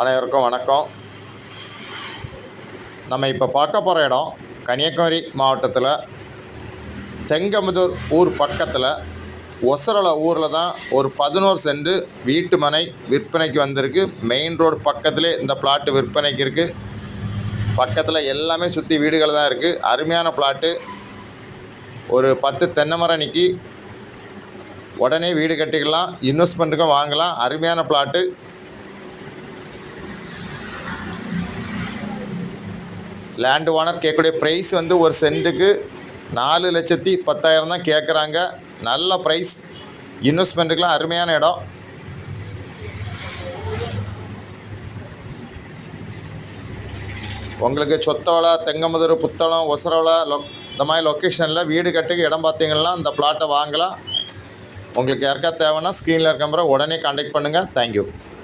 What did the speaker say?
அனைவருக்கும் வணக்கம். நம்ம இப்போ பார்க்க போகிற இடம் கன்னியாகுமரி மாவட்டத்தில் தெங்கமுதூர் ஊர் பக்கத்தில் ஒசரல ஊரில் தான் ஒரு பதினோரு சென்ட் வீட்டு மனை விற்பனைக்கு வந்திருக்கு. மெயின் ரோடு பக்கத்திலே இந்த பிளாட்டு விற்பனைக்கு இருக்குது பக்கத்தில் எல்லாமே சுற்றி வீடுகள் தான் இருக்குது அருமையான பிளாட்டு ஒரு பத்து தென்னை மரம் நிற்கி உடனே வீடு கட்டிக்கலாம் இன்வெஸ்ட்மெண்ட்டுக்கும் வாங்கலாம். அருமையான பிளாட்டு லேண்ட் ஓனர் கேட்கக்கூடிய ப்ரைஸ் வந்து ஒரு சென்ட்டுக்கு நாலு லட்சத்தி பத்தாயிரம் தான் கேட்குறாங்க. நல்ல ப்ரைஸ் இன்வெஸ்ட்மெண்ட்டுக்கெலாம் அருமையான இடம். உங்களுக்கு சொத்தவளை தெங்கமுதூர் புத்தளம் ஒசரவளை லொக் இந்த மாதிரி லொக்கேஷனில் வீடு கட்டுக்கு இடம் பார்த்தீங்கன்னா இந்த பிளாட்டை வாங்கலாம். உங்களுக்கு யாருக்கா தேவைன்னா ஸ்க்ரீனில் இருக்கிற உடனே கான்டாக்ட் பண்ணுங்கள் தேங்க்யூ